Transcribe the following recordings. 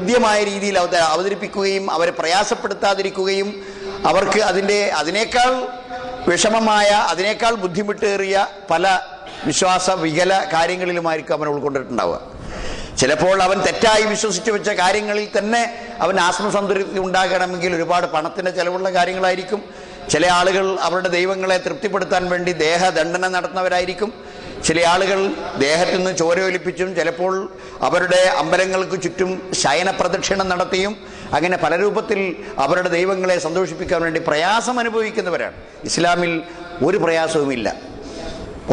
ഹൃദ്യമായ രീതിയിൽ അവ അവതരിപ്പിക്കുകയും അവരെ പ്രയാസപ്പെടുത്താതിരിക്കുകയും അവർക്ക് അതിന്റെ അതിനേക്കാൾ വിഷമമായ അതിനേക്കാൾ ബുദ്ധിമുട്ടേറിയ പല വിശ്വാസ വികല കാര്യങ്ങളിലുമായിരിക്കും അവൻ ഉൾക്കൊണ്ടിട്ടുണ്ടാവുക. ചിലപ്പോൾ അവൻ തെറ്റായി വിശ്വസിച്ചു വെച്ച കാര്യങ്ങളിൽ തന്നെ അവൻ ആത്മസംതൃപ്തി ഉണ്ടാകണമെങ്കിൽ ഒരുപാട് പണത്തിന്റെ ചിലവുള്ള കാര്യങ്ങളായിരിക്കും. ചില ആളുകൾ അവരുടെ ദൈവങ്ങളെ തൃപ്തിപ്പെടുത്താൻ വേണ്ടി ദേഹദണ്ഡനം നടത്തുന്നവരായിരിക്കും. ചില ആളുകൾ ദേഹത്തു നിന്ന് ചോരയൊലിപ്പിച്ചും ചിലപ്പോൾ അവരുടെ അമ്പലങ്ങൾക്ക് ചുറ്റും ശയനപ്രദക്ഷിണം നടത്തിയും അങ്ങനെ പല രൂപത്തിൽ അവരുടെ ദൈവങ്ങളെ സന്തോഷിപ്പിക്കാൻ വേണ്ടി പ്രയാസം അനുഭവിക്കുന്നവരാണ്. ഇസ്ലാമിൽ ഒരു പ്രയാസവുമില്ല.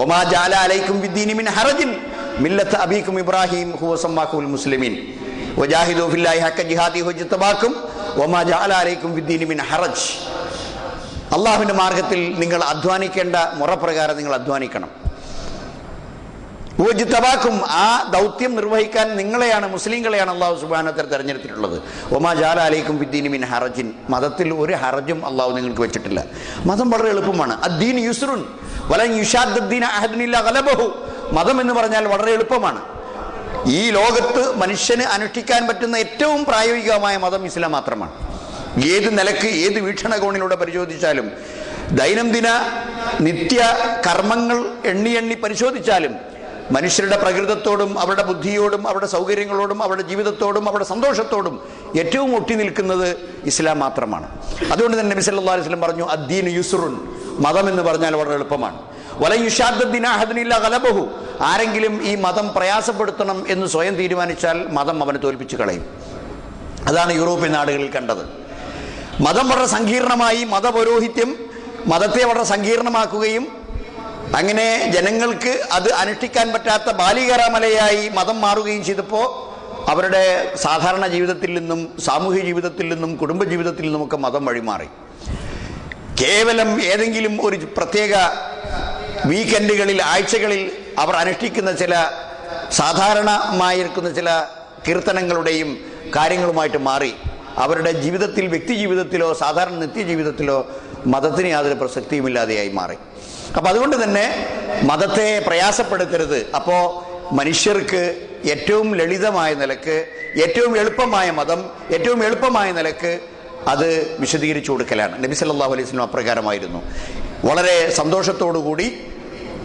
ഒമാ ജാല അലൈക്കും വിദ്ദീനിമിൻ ഹറജിൻ മില്ലത്ത് അബീക്കും ഇബ്രാഹിം ഹുവ സമ്മാക്കുൽ മുസ്ലിമീൻ. വജാഹിദു ഹക്ക ജിഹാദി ഹുജിത്തബാക്കും ഒമാ ജാല അലൈക്കും വിദ്ദീനിമിൻ ഹറജ്. അള്ളാഹുവിന്റെ മാർഗത്തിൽ നിങ്ങൾ അധ്വാനിക്കേണ്ട മുറപ്രകാരം നിങ്ങൾ അധ്വാനിക്കണം. ഊജിത്തബാക്കും ആ ദൗത്യം നിർവഹിക്കാൻ നിങ്ങളെയാണ് മുസ്ലിങ്ങളെയാണ് അള്ളാഹു സുബാനത്തർ തെരഞ്ഞെടുത്തിട്ടുള്ളത്. ഒമാ ജാല അലൈക്കും വിദ്ദീനി മിൻ ഹറജിൻ. മതത്തിൽ ഒരു ഹറജും അള്ളാഹു നിങ്ങൾക്ക് വെച്ചിട്ടില്ല. മതം വളരെ എളുപ്പമാണ്. അദ്ദീൻ യുസ്രുൻ വല യുഷാദ്ദീൻ അഹദിനില്ല ഗലബഹു. മതം എന്ന് പറഞ്ഞാൽ വളരെ എളുപ്പമാണ്. ഈ ലോകത്ത് മനുഷ്യന് അനുഷ്ഠിക്കാൻ പറ്റുന്ന ഏറ്റവും പ്രായോഗികമായ മതം ഇസ്ലാം മാത്രമാണ്. ഏത് നിലയ്ക്ക് ഏത് വീക്ഷണകോണിലൂടെ പരിശോധിച്ചാലും ദൈനംദിന നിത്യ കർമ്മങ്ങൾ എണ്ണി എണ്ണി പരിശോധിച്ചാലും മനുഷ്യരുടെ പ്രകൃതത്തോടും അവരുടെ ബുദ്ധിയോടും അവരുടെ സൗകര്യങ്ങളോടും അവരുടെ ജീവിതത്തോടും അവരുടെ സന്തോഷത്തോടും ഏറ്റവും ഒട്ടി നിൽക്കുന്നത് ഇസ്ലാം മാത്രമാണ്. അതുകൊണ്ട് തന്നെ നബി സല്ലല്ലാഹു അലൈഹി വസല്ലം പറഞ്ഞു അദ്ദീൻ യുസുറുൻ. മതം എന്ന് പറഞ്ഞാൽ വളരെ എളുപ്പമാണ്. വലയുഷാദ്ദിന ഗലബഹു. ആരെങ്കിലും ഈ മതം പ്രയാസപ്പെടുത്തണം എന്ന് സ്വയം തീരുമാനിച്ചാൽ മതം അവനെ തോൽപ്പിച്ചു കളയും. അതാണ് യൂറോപ്യൻ നാടുകളിൽ കണ്ടത്. മതം വളരെ സങ്കീർണമായി മതപൗരോഹിത്യം മതത്തെ വളരെ സങ്കീർണമാക്കുകയും അങ്ങനെ ജനങ്ങൾക്ക് അത് അനുഷ്ഠിക്കാൻ പറ്റാത്ത ബാലികരാമലയായി മതം മാറുകയും ചെയ്തപ്പോൾ അവരുടെ സാധാരണ ജീവിതത്തിൽ നിന്നും സാമൂഹ്യ ജീവിതത്തിൽ നിന്നും കുടുംബ ജീവിതത്തിൽ നിന്നുമൊക്കെ മതം വഴിമാറി. കേവലം ഏതെങ്കിലും ഒരു പ്രത്യേക വീക്കെൻഡുകളിൽ ആഴ്ചകളിൽ അവർ അനുഷ്ഠിക്കുന്ന ചില സാധാരണമായിരിക്കുന്ന ചില കീർത്തനങ്ങളുടെയും കാര്യങ്ങളുമായിട്ട് മാറി. അവരുടെ ജീവിതത്തിൽ വ്യക്തി ജീവിതത്തിലോ സാധാരണ നിത്യജീവിതത്തിലോ മതത്തിന് യാതൊരു പ്രസക്തിയുമില്ലാതെയായി മാറി. അപ്പൊ അതുകൊണ്ട് തന്നെ മതത്തെ പ്രയാസപ്പെടുത്തരുത്. അപ്പോ മനുഷ്യർക്ക് ഏറ്റവും ലളിതമായ നിലയ്ക്ക് ഏറ്റവും എളുപ്പമായ മതം ഏറ്റവും എളുപ്പമായ നിലയ്ക്ക് അത് വിശദീകരിച്ചു കൊടുക്കലാണ്. നബി സല്ലല്ലാഹു അലൈഹി വസല്ലം അപ്രകാരമായിരുന്നു. വളരെ സന്തോഷത്തോടുകൂടി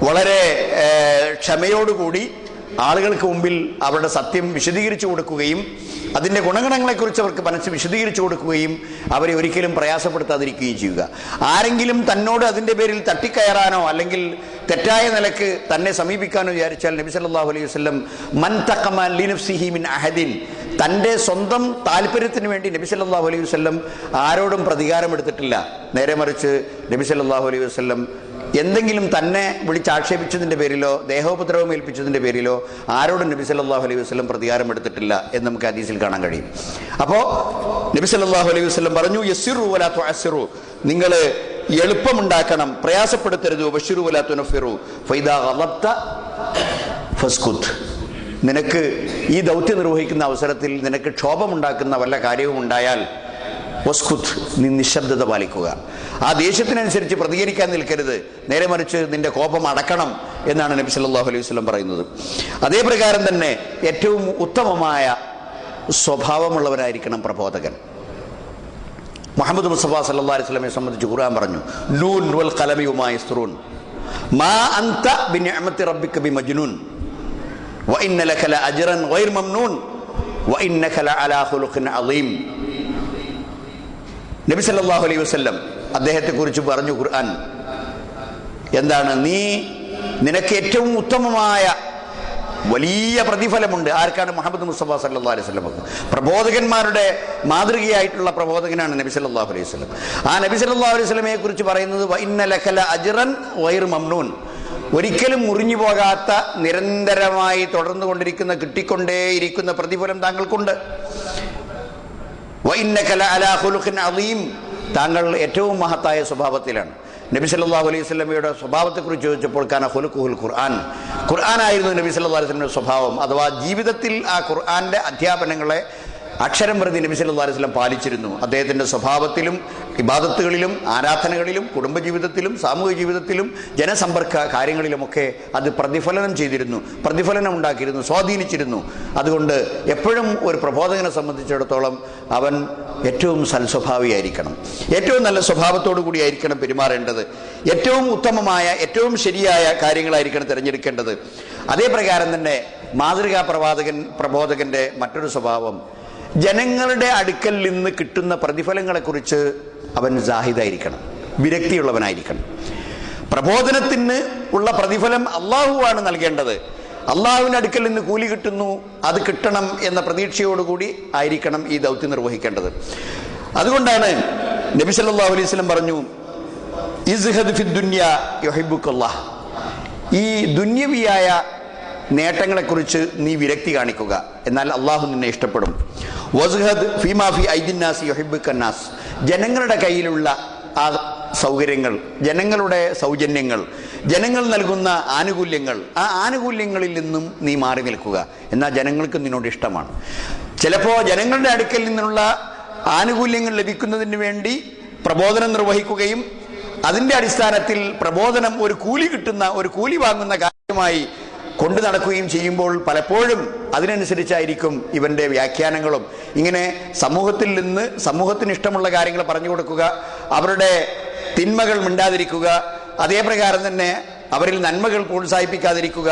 വളരെ ക്ഷമയോടുകൂടി ആളുകൾക്ക് മുമ്പിൽ അവരുടെ സത്യം വിശദീകരിച്ചു കൊടുക്കുകയും അതിന്റെ ഗുണഗണങ്ങളെക്കുറിച്ച് അവർക്ക് മനസ്സ് വിശദീകരിച്ചു കൊടുക്കുകയും അവരെ ഒരിക്കലും പ്രയാസപ്പെടുത്താതിരിക്കുകയും ചെയ്യുക. ആരെങ്കിലും തന്നോട് അതിന്റെ പേരിൽ തട്ടിക്കയറാനോ അല്ലെങ്കിൽ തെറ്റായ നിലയ്ക്ക് തന്നെ സമീപിക്കാനോ വിചാരിച്ചാൽ നബി സല്ലല്ലാഹു അലൈഹി വസല്ലം മൻ തഖമ ലിനഫ്സിഹി മിൻ അഹദിൻ തന്റെ സ്വന്തം താല്പര്യത്തിന് വേണ്ടി നബി സല്ലല്ലാഹു അലൈഹി വസല്ലം ആരോടും പ്രതികാരം എടുത്തിട്ടില്ല നേരെ മറിച്ച് നബി സല്ലല്ലാഹു അലൈഹി വസല്ലം എന്തെങ്കിലും തന്നെ വിളിച്ചാക്ഷേപിച്ചതിന്റെ പേരിലോ ദേഹോപദ്രവം ഏൽപ്പിച്ചതിന്റെ പേരിലോ ആരോടും നബി സല്ലാഹു അലൈഹി വസ്ലം പ്രതികാരം എടുത്തിട്ടില്ല എന്ന് നമുക്ക് ഹദീസിൽ കാണാൻ കഴിയും. അപ്പോൾ നബി സല്ലാഹു അലൈഹി വസ്ലം പറഞ്ഞു യസിറു വലാത്തു അസിറു നിങ്ങൾ എളുപ്പമുണ്ടാക്കണം പ്രയാസപ്പെടുത്തരുത് ബഷിറു വലാത്തു നഫിറു ഫൈദാ ഗളബ്ത ഫസ്കുത്ത് നിനക്ക് ഈ ദൗത്യം നിർവഹിക്കുന്ന അവസരത്തിൽ നിനക്ക് ക്ഷോഭമുണ്ടാക്കുന്ന വല്ല കാര്യവും ഉണ്ടായാൽ വസ്കുത് നീ നിശബ്ദത പാലിക്കുക. ആ ദേഷ്യത്തിനനുസരിച്ച് പ്രതികരിക്കാൻ നിൽക്കരുത്. നേരെ മറിച്ച് നിന്റെ കോപം അടക്കണം എന്നാണ് നബി സല്ലാഹു അലൈഹി വസ്ലം പറയുന്നത്. അതേ പ്രകാരം തന്നെ ഏറ്റവും ഉത്തമമായ സ്വഭാവമുള്ളവരായിരിക്കണം പ്രബോധകൻ. മുഹമ്മദ് മുസ്തഫ സല്ലാ അലൈഹി സ്വലമെ സംബന്ധിച്ച് ഖുർആൻ പറഞ്ഞു നൂൻ വൽ കലമിയുമായ സ്ത്രൂൻ മാ അന്ത ബിൻ റബ്ബിക്ക് ബി മജ്നൂൻ. വ ഇന്നലഖല അജ്റൻ ഗൈർ മംനൂൻ. വ ഇന്നഖല ലഅലാ ഖുലുഖിൻ അളീം നബി സല്ലല്ലാഹു അലൈഹി വസല്ലം അദ്ദേഹത്തെ കുറിച്ച് പറഞ്ഞു ഖുർആൻ. എന്താണ്? നീ നിനക്ക് ഏറ്റവും ഉത്തമമായ വലിയ പ്രതിഫലമുണ്ട്. ആർക്കാണ്? മുഹമ്മദ് മുസ്തഫ സല്ലാ അലൈഹി വസല്ലം പ്രബോധകന്മാരുടെ മാതൃകയായിട്ടുള്ള പ്രബോധകനാണ് നബി സല്ലാഹു അലൈഹി വസല്ലം. ആ നബി സല്ലല്ലാഹു അലൈഹി സ്വലമയെ കുറിച്ച് പറയുന്നത് അജ്റൻ ഗൈർ മംനൂൻ. ഒരിക്കലും മുറിഞ്ഞു പോകാത്ത നിരന്തരമായി തുടർന്നു കൊണ്ടിരിക്കുന്ന കിട്ടിക്കൊണ്ടേയിരിക്കുന്ന പ്രതിഫലം താങ്കൾക്കുണ്ട്. അളീം താങ്കൾ ഏറ്റവും മഹത്തായ സ്വഭാവത്തിലാണ്. നബി സല്ലല്ലാഹു അലൈഹി വസല്ലമയുടെ സ്വഭാവത്തെക്കുറിച്ച് ചോദിച്ചപ്പോൾ കാന ഖുലുഖുൽ ഖുർആൻ. ഖുർആനായിരുന്നു നബി സല്ലാ അലൈഹി വസല്ലമയുടെ സ്വഭാവം. അഥവാ ജീവിതത്തിൽ ആ ഖുർആന്റെ അധ്യാപനങ്ങളെ അക്ഷരം പ്രതി നബി സല്ലല്ലാഹു അലൈഹി വസല്ലം പാലിച്ചിരുന്നു. അദ്ദേഹത്തിന്റെ സ്വഭാവത്തിലും ഇബാദത്തുകളിലും ആരാധനകളിലും കുടുംബജീവിതത്തിലും സാമൂഹ്യ ജീവിതത്തിലും ജനസമ്പർക്ക കാര്യങ്ങളിലുമൊക്കെ അത് പ്രതിഫലനം ചെയ്തിരുന്നു. പ്രതിഫലനം ഉണ്ടാക്കിയിരുന്നു സ്വാധീനിച്ചിരുന്നു. അതുകൊണ്ട് എപ്പോഴും ഒരു പ്രബോധകനെ സംബന്ധിച്ചിടത്തോളം അവൻ ഏറ്റവും സൽസ്വഭാവിയായിരിക്കണം. ഏറ്റവും നല്ല സ്വഭാവത്തോടു കൂടിയായിരിക്കണം പെരുമാറേണ്ടത്. ഏറ്റവും ഉത്തമമായ ഏറ്റവും ശരിയായ കാര്യങ്ങളായിരിക്കണം തിരഞ്ഞെടുക്കേണ്ടത്. അതേ പ്രകാരം തന്നെ മാതൃകാ പ്രവാചകൻ പ്രബോധകന്റെ മറ്റൊരു സ്വഭാവം ജനങ്ങളുടെ അടുക്കൽ നിന്ന് കിട്ടുന്ന പ്രതിഫലങ്ങളെക്കുറിച്ച് അവൻ ജാഹിദായിരിക്കണം വിരക്തിയുള്ളവനായിരിക്കണം. പ്രബോധനത്തിന് ഉള്ള പ്രതിഫലം അള്ളാഹുവാണ് നൽകേണ്ടത്. അള്ളാഹുവിന്റെ അടുക്കൽ നിന്ന് കൂലി കിട്ടുന്നു അത് കിട്ടണം എന്ന പ്രതീക്ഷയോടുകൂടി ആയിരിക്കണം ഈ ദൗത്യം നിർവഹിക്കേണ്ടത്. അതുകൊണ്ടാണ് നബി സല്ലാ അലൈഹി വസല്ലം പറഞ്ഞു ഇസ്ഹദ് ഫി ഈ ദുന്യവിയായ നേട്ടങ്ങളെക്കുറിച്ച് നീ വിരക്തി കാണിക്കുക എന്നാൽ അള്ളാഹു നിന്നെ ഇഷ്ടപ്പെടും. ജനങ്ങളുടെ കയ്യിലുള്ള ആ സൗകര്യങ്ങൾ ജനങ്ങളുടെ സൗജന്യങ്ങൾ ജനങ്ങൾ നൽകുന്ന ആനുകൂല്യങ്ങൾ ആ ആനുകൂല്യങ്ങളിൽ നിന്നും നീ മാറി നിൽക്കുക. എന്നാൽ ജനങ്ങൾക്ക് നിന്നോട് ഇഷ്ടമാണ്. ചിലപ്പോൾ ജനങ്ങളുടെ അടുക്കൽ നിന്നുള്ള ആനുകൂല്യങ്ങൾ ലഭിക്കുന്നതിന് വേണ്ടി പ്രബോധനം നിർവഹിക്കുകയും അതിന്റെ അടിസ്ഥാനത്തിൽ പ്രബോധനം ഒരു കൂലി കിട്ടുന്ന ഒരു കൂലി വാങ്ങുന്ന കാര്യമായി കൊണ്ടു നടക്കുകയും ചെയ്യുമ്പോൾ പലപ്പോഴും അതിനനുസരിച്ചായിരിക്കും ഇവന്റെ വ്യാഖ്യാനങ്ങളും. ഇങ്ങനെ സമൂഹത്തിൽ നിന്ന് സമൂഹത്തിന് ഇഷ്ടമുള്ള കാര്യങ്ങൾ പറഞ്ഞു കൊടുക്കുക അവരുടെ തിന്മകൾ മിണ്ടാതിരിക്കുക അതേപ്രകാരം തന്നെ അവരിൽ നന്മകൾ പ്രോത്സാഹിപ്പിക്കാതിരിക്കുക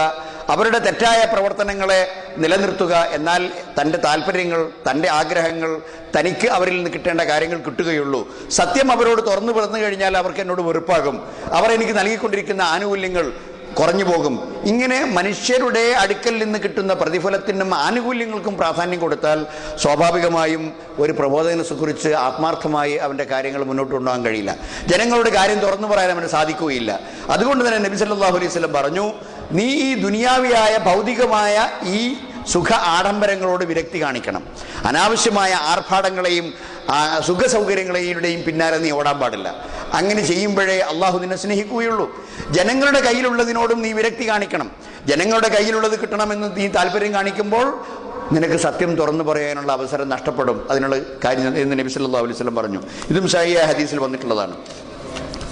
അവരുടെ തെറ്റായ പ്രവർത്തനങ്ങളെ നിലനിർത്തുക. എന്നാൽ തന്റെ താല്പര്യങ്ങൾ തന്റെ ആഗ്രഹങ്ങൾ തനിക്ക് അവരിൽ നിന്ന് കിട്ടേണ്ട കാര്യങ്ങൾ കിട്ടുകയുള്ളൂ. സത്യം അവരോട് തുറന്നു പിറന്നു കഴിഞ്ഞാൽ അവർക്ക് എന്നോട് വെറുപ്പാകും. അവർ എനിക്ക് നൽകിക്കൊണ്ടിരിക്കുന്ന ആനുകൂല്യങ്ങൾ കുറഞ്ഞു പോകും. ഇങ്ങനെ മനുഷ്യരുടെ അടുക്കൽ നിന്ന് കിട്ടുന്ന പ്രതിഫലത്തിനും ആനുകൂല്യങ്ങൾക്കും പ്രാധാന്യം കൊടുത്താൽ സ്വാഭാവികമായും ഒരു പ്രബോധകനെ കുറിച്ച് ആത്മാർത്ഥമായി അവന്റെ കാര്യങ്ങൾ മുന്നോട്ട് കൊണ്ടുപോകാൻ കഴിയില്ല. ജനങ്ങളുടെ കാര്യം തുറന്നു പറയാൻ അവന് സാധിക്കുകയില്ല. അതുകൊണ്ട് തന്നെ നബി സല്ലാഹു അലൈഹി സ്വലം പറഞ്ഞു നീ ഈ ദുനിയാവിയായ ഭൗതികമായ ഈ സുഖ ആഡംബരങ്ങളോട് വിരക്തി കാണിക്കണം. അനാവശ്യമായ ആർഭാടങ്ങളെയും ആ, സുഖ സൗകര്യങ്ങളെയും പിന്നാലെ നീ ഓടാൻ പാടില്ല. അങ്ങനെ ചെയ്യുമ്പോഴേ അള്ളാഹു നിന്നെ സ്നേഹിക്കുകയുള്ളൂ. ജനങ്ങളുടെ കയ്യിലുള്ളതിനോടും നീ വിരക്തി കാണിക്കണം. ജനങ്ങളുടെ കയ്യിലുള്ളത് കിട്ടണമെന്ന് നീ താല്പര്യം കാണിക്കുമ്പോൾ നിനക്ക് സത്യം തുറന്നു പറയാനുള്ള അവസരം നഷ്ടപ്പെടും. അതിനുള്ള കാര്യം എന്ന് നബി സല്ലല്ലാഹു അലൈഹി വസല്ലം പറഞ്ഞു. ഇതും ഷാഹിയ ഹദീസിൽ വന്നിട്ടുള്ളതാണ്.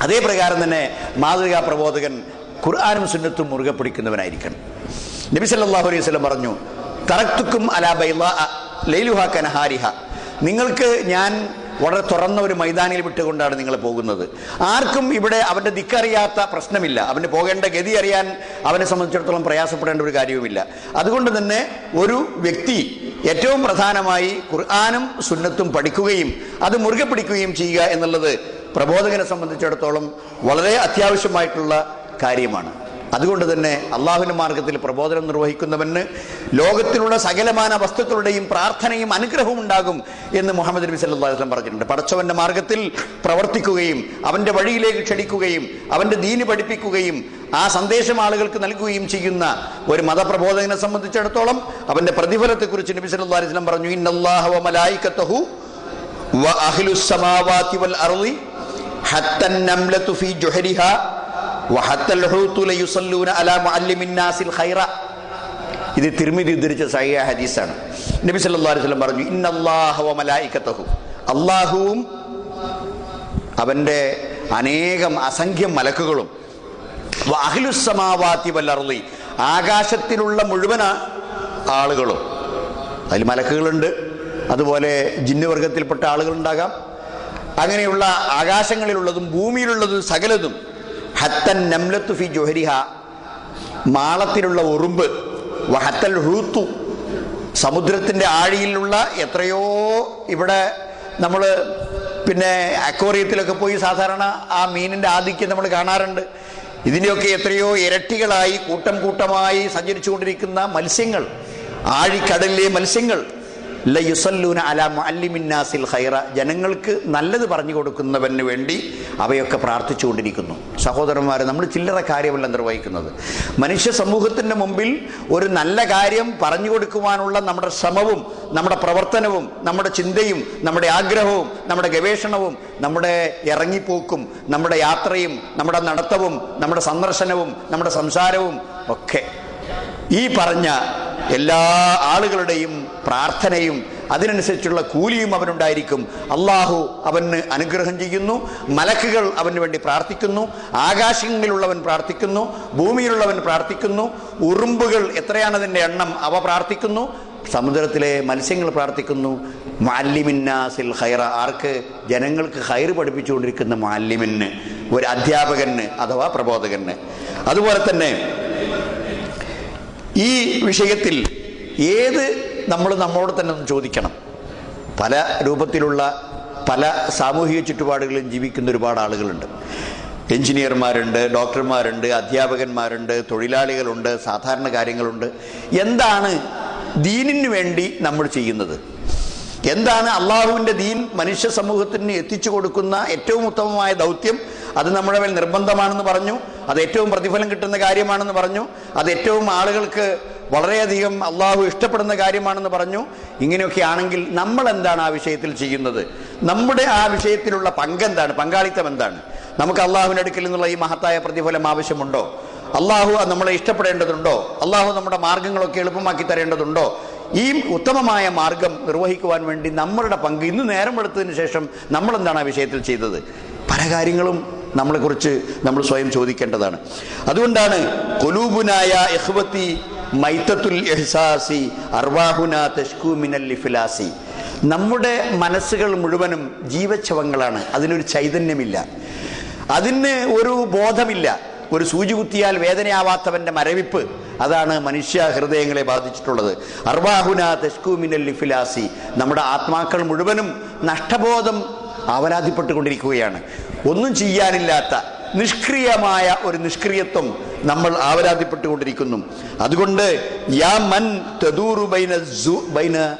അതേ പ്രകാരം തന്നെ മാതൃകാ പ്രബോധകൻ ഖുർആാനും സുന്നത്തും മുറുകെ പിടിക്കുന്നവനായിരിക്കണം. നബി സല്ലല്ലാഹു അലൈഹി സ്വലം പറഞ്ഞു തറക്തുക്കും അലാ ലൈലുഹ കനഹാരിഹ. നിങ്ങൾക്ക് ഞാൻ വളരെ തുറന്ന ഒരു മൈതാനിൽ വിട്ടുകൊണ്ടാണ് നിങ്ങൾ പോകുന്നത്. ആർക്കും ഇവിടെ അവന്റെ ദിക്കറിയാത്ത പ്രശ്നമില്ല. അവന് പോകേണ്ട ഗതി അറിയാൻ അവനെ സംബന്ധിച്ചിടത്തോളം പ്രയാസപ്പെടേണ്ട ഒരു കാര്യവുമില്ല. അതുകൊണ്ട് തന്നെ ഒരു വ്യക്തി ഏറ്റവും പ്രധാനമായി ഖുർആാനും സുന്നത്തും പഠിക്കുകയും അത് മുറുകെ പിടിക്കുകയും ചെയ്യുക എന്നുള്ളത് പ്രബോധകനെ സംബന്ധിച്ചിടത്തോളം വളരെ അത്യാവശ്യമായിട്ടുള്ള കാര്യമാണ്. അതുകൊണ്ട് തന്നെ അള്ളാഹുവിന്റെ മാർഗത്തിൽ പ്രബോധനം നിർവഹിക്കുന്നവന് ലോകത്തിലുള്ള സകലമാന വസ്തുക്കളുടെയും പ്രാർത്ഥനയും അനുഗ്രഹവും ഉണ്ടാകും എന്ന് മുഹമ്മദ് നബി സല്ലാ വസ്ലം പറഞ്ഞിട്ടുണ്ട്. പടച്ചവന്റെ മാർഗത്തിൽ പ്രവർത്തിക്കുകയും അവന്റെ വഴിയിലേക്ക് ക്ഷണിക്കുകയും അവന്റെ ദീന് പഠിപ്പിക്കുകയും ആ സന്ദേശം ആളുകൾക്ക് നൽകുകയും ചെയ്യുന്ന ഒരു മതപ്രബോധകനെ സംബന്ധിച്ചിടത്തോളം അവന്റെ പ്രതിഫലത്തെക്കുറിച്ച് നബി സല്ലാ വസ്ലം പറഞ്ഞു ഇന്നല്ലാഹു ഹത്തൻ നംലതു ഫീ ഇത് തിരുമിതി ഉദ്ധരിച്ച സഹിയ ഹദീസാണ്. നബി അലൈഹി വസല്ലം പറഞ്ഞു ഇന്നല്ലാഹ വ മലായികതഹു അവന്റെ അനേകം അസംഖ്യം മലക്കുകളും വ അഹ്ലുസ് വൽ അർളി ആകാശത്തിലുള്ള മുഴുവൻ ആളുകളും. അതിൽ മലക്കുകളുണ്ട്. അതുപോലെ ജിന്നുവർഗത്തിൽപ്പെട്ട ആളുകളുണ്ടാകാം. അങ്ങനെയുള്ള ആകാശങ്ങളിലുള്ളതും ഭൂമിയിലുള്ളതും സകലതും ഹത്തൻ നംലത്തു ഫി ജോഹരിഹ. മാളത്തിലുള്ള ഉറുമ്പ്. വഹത്തൽ ഹൂത്തു. സമുദ്രത്തിന്റെ ആഴിയിലുള്ള എത്രയോ ഇവിടെ നമ്മൾ പിന്നെ അക്വോറിയത്തിലൊക്കെ പോയി സാധാരണ ആ മീനിന്റെ ആധിക്യം നമ്മൾ കാണാറുണ്ട്. ഇതിന്റെയൊക്കെ എത്രയോ ഇരട്ടികളായി കൂട്ടം കൂട്ടമായി സഞ്ചരിച്ചുകൊണ്ടിരിക്കുന്ന മത്സ്യങ്ങൾ. ആഴിക്കടലിലെ മത്സ്യങ്ങൾ. ജനങ്ങൾക്ക് നല്ലത് പറഞ്ഞു കൊടുക്കുന്നവന് വേണ്ടി അവയൊക്കെ പ്രാർത്ഥിച്ചുകൊണ്ടിരിക്കുന്നു. സഹോദരന്മാർ നമ്മൾ ചില്ലറ കാര്യമല്ല നിർവഹിക്കുന്നത്. മനുഷ്യ സമൂഹത്തിന്റെ മുമ്പിൽ ഒരു നല്ല കാര്യം പറഞ്ഞു കൊടുക്കുവാനുള്ള നമ്മുടെ ശ്രമവും നമ്മുടെ പ്രവർത്തനവും നമ്മുടെ ചിന്തയും നമ്മുടെ ആഗ്രഹവും നമ്മുടെ ഗവേഷണവും നമ്മുടെ ഇറങ്ങിപ്പോക്കും നമ്മുടെ യാത്രയും നമ്മുടെ നടത്തവും നമ്മുടെ സന്ദർശനവും നമ്മുടെ സംസാരവും ഒക്കെ ഈ പറഞ്ഞ എല്ലാ ആളുകളുടെയും പ്രാർത്ഥനയും അതിനനുസരിച്ചുള്ള കൂലിയും അവനുണ്ടായിരിക്കും. അള്ളാഹു അവന് അനുഗ്രഹം ചെയ്യുന്നു മലക്കുകൾ അവന് വേണ്ടി പ്രാർത്ഥിക്കുന്നു ആകാശങ്ങളിലുള്ളവൻ പ്രാർത്ഥിക്കുന്നു ഭൂമിയിലുള്ളവൻ പ്രാർത്ഥിക്കുന്നു ഉറുമ്പുകൾ എത്രയാണതിന്റെ എണ്ണം അവ പ്രാർത്ഥിക്കുന്നു സമുദ്രത്തിലെ മത്സ്യങ്ങൾ പ്രാർത്ഥിക്കുന്നു. മാലിമിന്നാസിൽ ഹൈറ ആർക്ക് ജനങ്ങൾക്ക് ഹൈർ പഠിപ്പിച്ചുകൊണ്ടിരിക്കുന്ന മാലിമിന് ഒരു അധ്യാപകന് അഥവാ പ്രബോധകന് അതുപോലെ തന്നെ ഈ വിഷയത്തിൽ ഏത് നമ്മൾ നമ്മളോട് തന്നെ ഒന്ന് ചോദിക്കണം. പല രൂപത്തിലുള്ള പല സാമൂഹിക ചുറ്റുപാടുകളിലും ജീവിക്കുന്ന ഒരുപാട് ആളുകളുണ്ട്. എഞ്ചിനീയർമാരുണ്ട് ഡോക്ടർമാരുണ്ട് അധ്യാപകന്മാരുണ്ട് തൊഴിലാളികളുണ്ട് സാധാരണ കാര്യങ്ങളുണ്ട്. എന്താണ് ദീനിന് വേണ്ടി നമ്മൾ ചെയ്യുന്നത്? എന്താണ് അള്ളാഹുവിന്റെ ദീൻ മനുഷ്യ സമൂഹത്തിന് എത്തിച്ചു കൊടുക്കുന്ന ഏറ്റവും ഉത്തമമായ ദൗത്യം? അത് നമ്മുടെ മേൽ നിർബന്ധമാണെന്ന് പറഞ്ഞു അത് ഏറ്റവും പ്രതിഫലം കിട്ടുന്ന കാര്യമാണെന്ന് പറഞ്ഞു അത് ഏറ്റവും ആളുകൾക്ക് വളരെയധികം അള്ളാഹു ഇഷ്ടപ്പെടുന്ന കാര്യമാണെന്ന് പറഞ്ഞു. ഇങ്ങനെയൊക്കെ ആണെങ്കിൽ നമ്മൾ എന്താണ് ആ വിഷയത്തിൽ ചെയ്യുന്നത്? നമ്മുടെ ആ വിഷയത്തിലുള്ള പങ്കെന്താണ് പങ്കാളിത്തം എന്താണ്? നമുക്ക് അള്ളാഹുവിന്റെ അടുക്കൽ നിന്നുള്ള ഈ മഹത്തായ പ്രതിഫലം ആവശ്യമുണ്ടോ? അള്ളാഹു നമ്മളെ ഇഷ്ടപ്പെടേണ്ടതുണ്ടോ? അള്ളാഹു നമ്മുടെ മാർഗങ്ങളൊക്കെ എളുപ്പമാക്കി തരേണ്ടതുണ്ടോ? ഈ ഉത്തമമായ മാർഗം നിർവഹിക്കുവാൻ വേണ്ടി നമ്മളുടെ പങ്ക് ഇന്ന് നേരം എടുത്തതിന് ശേഷം നമ്മൾ എന്താണ് ആ വിഷയത്തിൽ ചെയ്തത്? പല കാര്യങ്ങളും നമ്മളെക്കുറിച്ച് നമ്മൾ സ്വയം ചോദിക്കേണ്ടതാണ്. അതുകൊണ്ടാണ് കൊലൂബുനായ എഹ്വത്തി മൈത്തത്തുൽ എഹ്സാസി അർവാഹുന തഷ്കൂ മിനൽ ഇഫ്ലാസി നമ്മുടെ മനസ്സുകൾ മുഴുവനും ജീവച്ഛവങ്ങളാണ്. അതിനൊരു ചൈതന്യമില്ല. അതിന് ഒരു ബോധമില്ല. ഒരു സൂചി കുത്തിയാൽ വേദനയാവാത്തവന്റെ മരവിപ്പ് അതാണ് മനുഷ്യ ഹൃദയങ്ങളെ ബാധിച്ചിട്ടുള്ളത്. അർവാഹുന തെസ്കൂമിനൽ ലിഫിലാസി. നമ്മുടെ ആത്മാക്കൾ മുഴുവനും നഷ്ടബോധം ആവലാതിപ്പെട്ടുകൊണ്ടിരിക്കുകയാണ് ഒന്നും ചെയ്യാനില്ലാത്ത നിഷ്ക്രിയമായ ഒരു നിഷ്ക്രിയത്വം നമ്മൾ ആവരാതിപ്പെട്ടുകൊണ്ടിരിക്കുന്നു. അതുകൊണ്ട് യാ മൻ തദൂറു ബൈന ബൈന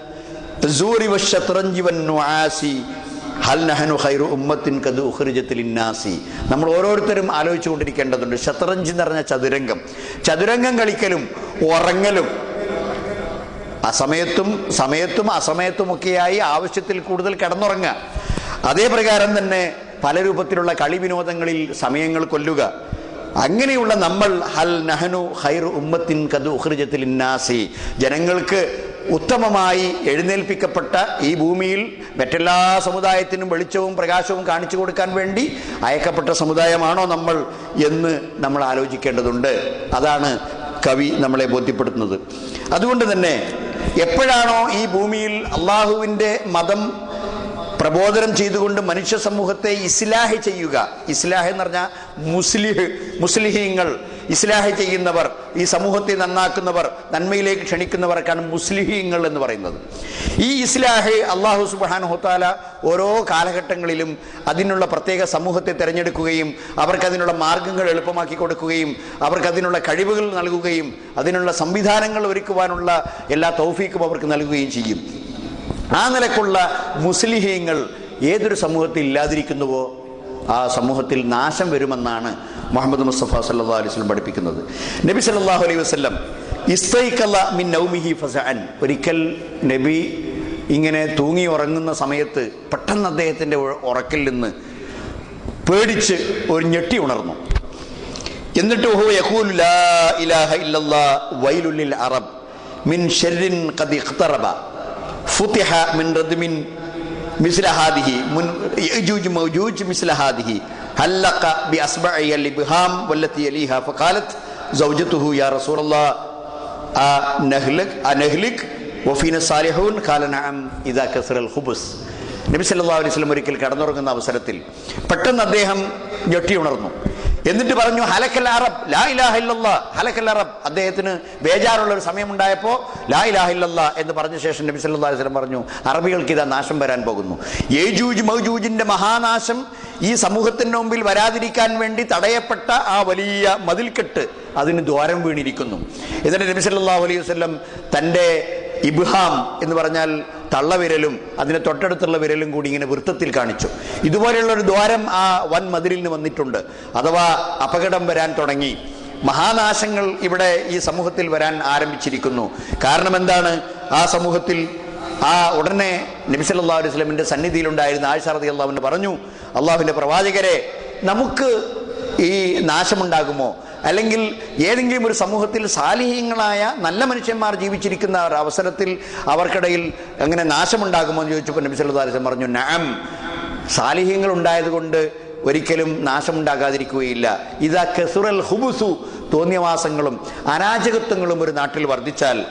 നമ്മൾ ഓരോരുത്തരും ആലോചിച്ചുകൊണ്ടിരിക്കേണ്ടതുണ്ട്. ശതറഞ്ച് എന്ന് ചതുരംഗം. ചതുരംഗം കളിക്കലും ഉറങ്ങലും. അസമയത്തും സമയത്തും അസമയത്തുമൊക്കെയായി ആവശ്യത്തിൽ കൂടുതൽ കിടന്നുറങ്ങുക. അതേ പ്രകാരം തന്നെ പല രൂപത്തിലുള്ള കളി വിനോദങ്ങളിൽ സമയങ്ങൾ കൊല്ലുക. അങ്ങനെയുള്ള നമ്മൾ ഹൽ നഹനു ഹൈർ ഉമ്മത്തിൻ കദു ഉഹ്രിജത്തിൽ ഇന്നാസി. ജനങ്ങൾക്ക് ഉത്തമമായി എഴുന്നേൽപ്പിക്കപ്പെട്ട ഈ ഭൂമിയിൽ മറ്റെല്ലാ സമുദായത്തിനും വെളിച്ചവും പ്രകാശവും കാണിച്ചു കൊടുക്കാൻ വേണ്ടി അയക്കപ്പെട്ട സമുദായമാണോ നമ്മൾ എന്ന് നമ്മൾ ആലോചിക്കേണ്ടതുണ്ട്. അതാണ് കവി നമ്മളെ ബോധ്യപ്പെടുത്തുന്നത്. അതുകൊണ്ട് തന്നെ എപ്പോഴാണോ ഈ ഭൂമിയിൽ അള്ളാഹുവിന്റെ മതം പ്രബോധനം ചെയ്തുകൊണ്ട് മനുഷ്യ സമൂഹത്തെ ഇസ്ലാഹ് ചെയ്യുക. ഇസ്ലാഹ് എന്ന് പറഞ്ഞാൽ മുസ്ലിഹ് മുസ്ലിഹീങ്ങൾ ഇസ്ലാഹ് ചെയ്യുന്നവർ ഈ സമൂഹത്തെ നന്നാക്കുന്നവർ നന്മയിലേക്ക് ക്ഷണിക്കുന്നവർക്കാണ് മുസ്ലിഹീങ്ങൾ എന്ന് പറയുന്നത്. ഈ ഇസ്ലാഹ് അള്ളാഹു സുബാൻ ഹുത്താല ഓരോ കാലഘട്ടങ്ങളിലും അതിനുള്ള പ്രത്യേക സമൂഹത്തെ തിരഞ്ഞെടുക്കുകയും അവർക്ക് അതിനുള്ള മാർഗങ്ങൾ എളുപ്പമാക്കി കൊടുക്കുകയും അവർക്ക് അതിനുള്ള കഴിവുകൾ നൽകുകയും അതിനുള്ള സംവിധാനങ്ങൾ ഒരുക്കുവാനുള്ള എല്ലാ തൗഫീക്കും അവർക്ക് നൽകുകയും ചെയ്യും. ആ നിലക്കുള്ള മുസ്ലിഹീങ്ങൾ ഏതൊരു സമൂഹത്തിൽ ഇല്ലാതിരിക്കുന്നുവോ ആ സമൂഹത്തിൽ നാശം വരുമെന്നാണ് മുഹമ്മദ് മുസ്തഫ സല്ലാ അലൈഹി വസല്ലം പഠിപ്പിക്കുന്നത്. നബി സല്ലാഹു അലൈഹി വസ്ലം ഇസ്തൈക്കല്ല മിൻ നൗമിഹി ഫസഅൻ. ഒരിക്കൽ നബി ഇങ്ങനെ തൂങ്ങി ഉറങ്ങുന്ന സമയത്ത് പെട്ടെന്ന് അദ്ദേഹത്തിന്റെ ഉറക്കിൽ നിന്ന് പേടിച്ച് ഒരു ഞെട്ടി ഉണർന്നു. എന്നിട്ട് ഓഹോ ലാ ഇലാഹ ഇല്ലല്ലാ അറബ് മിൻ ഷെറിൻ ഇഖ്തറബ. ഫുതിഹ മിൻ റദ്മിൻ മിസ്ല ഹാദിഹി മുൻ യജൂജ് മൗജൂജ് മിസ്ല ഹാദിഹി ഹല്ലഖ ബി അസ്ബഇ അൽ ഇബ്ഹാം വല്ലത്തി യലിഹ ഫഖാലത് زوجته يا رسول الله نهلك نهلك وفينا الصالحون قال نعم إذا كسر الخبز നബി സല്ലല്ലാഹു അലൈഹി വസല്ലം ഒരിക്കൽ കടന്നുറങ്ങുന്ന അവസരത്തിൽ പെട്ടെന്ന് അദ്ദേഹം ഞെട്ടി ഉണർന്നു എന്നിട്ട് പറഞ്ഞു ഹലക്കൽ അറബ് ലാ ഇലാഹ ഇല്ലല്ലാ. ഹലക്കൽ അറബ് അദ്ദേഹത്തിന് ബേജാറുള്ള ഒരു സമയം സമയമുണ്ടായപ്പോൾ ലാ ഇലാഹില്ല എന്ന് പറഞ്ഞ ശേഷം നബി അലൈഹി വസല്ലം പറഞ്ഞു അറബികൾക്ക് ഇതാ നാശം വരാൻ പോകുന്നു. യേജൂജ് മൗജൂജിന്റെ മഹാനാശം ഈ സമൂഹത്തിന്റെ മുമ്പിൽ വരാതിരിക്കാൻ വേണ്ടി തടയപ്പെട്ട ആ വലിയ മതിൽക്കെട്ട് അതിന് ദ്വാരം വീണിരിക്കുന്നു. എന്നിട്ട് നബി സല്ലല്ലാഹു അലൈഹി വസല്ലം തന്റെ ഇബ്ഹാം എന്ന് പറഞ്ഞാൽ തള്ളവിരലും അതിന് തൊട്ടടുത്തുള്ള വിരലും കൂടി ഇങ്ങനെ വൃത്തത്തിൽ കാണിച്ചു. ഇതുപോലെയുള്ള ഒരു ദ്വാരം ആ വൻ മതിലിൽ നിന്ന് വന്നിട്ടുണ്ട്. അഥവാ അപകടം വരാൻ തുടങ്ങി. മഹാനാശങ്ങൾ ഇവിടെ ഈ സമൂഹത്തിൽ വരാൻ ആരംഭിച്ചിരിക്കുന്നു. കാരണം എന്താണ്? ആ സമൂഹത്തിൽ ആ ഉടനെ നബി സല്ലല്ലാഹു അലൈഹി സ്വലമിന്റെ സന്നിധിയിലുണ്ടായിരുന്ന ആയിഷ അൻഹ പറഞ്ഞു അള്ളാഹുവിന്റെ പ്രവാചകരെ നമുക്ക് ഈ നാശമുണ്ടാകുമോ? അല്ലെങ്കിൽ ഏതെങ്കിലും ഒരു സമൂഹത്തിൽ സാലിഹ്യങ്ങളായ നല്ല മനുഷ്യന്മാർ ജീവിച്ചിരിക്കുന്ന ഒരു അവസരത്തിൽ അവർക്കിടയിൽ അങ്ങനെ നാശമുണ്ടാകുമോ എന്ന് ചോദിച്ചപ്പോൾ നബി വസല്ലം പറഞ്ഞു നാം സാലിഹ്യങ്ങൾ ഉണ്ടായതുകൊണ്ട് ഒരിക്കലും നാശമുണ്ടാകാതിരിക്കുകയില്ല. ഇതാ കെസുറൽ ഹുബുസു തോന്നിയവാസങ്ങളും അരാജകത്വങ്ങളും ഒരു നാട്ടിൽ വർദ്ധിച്ചാൽ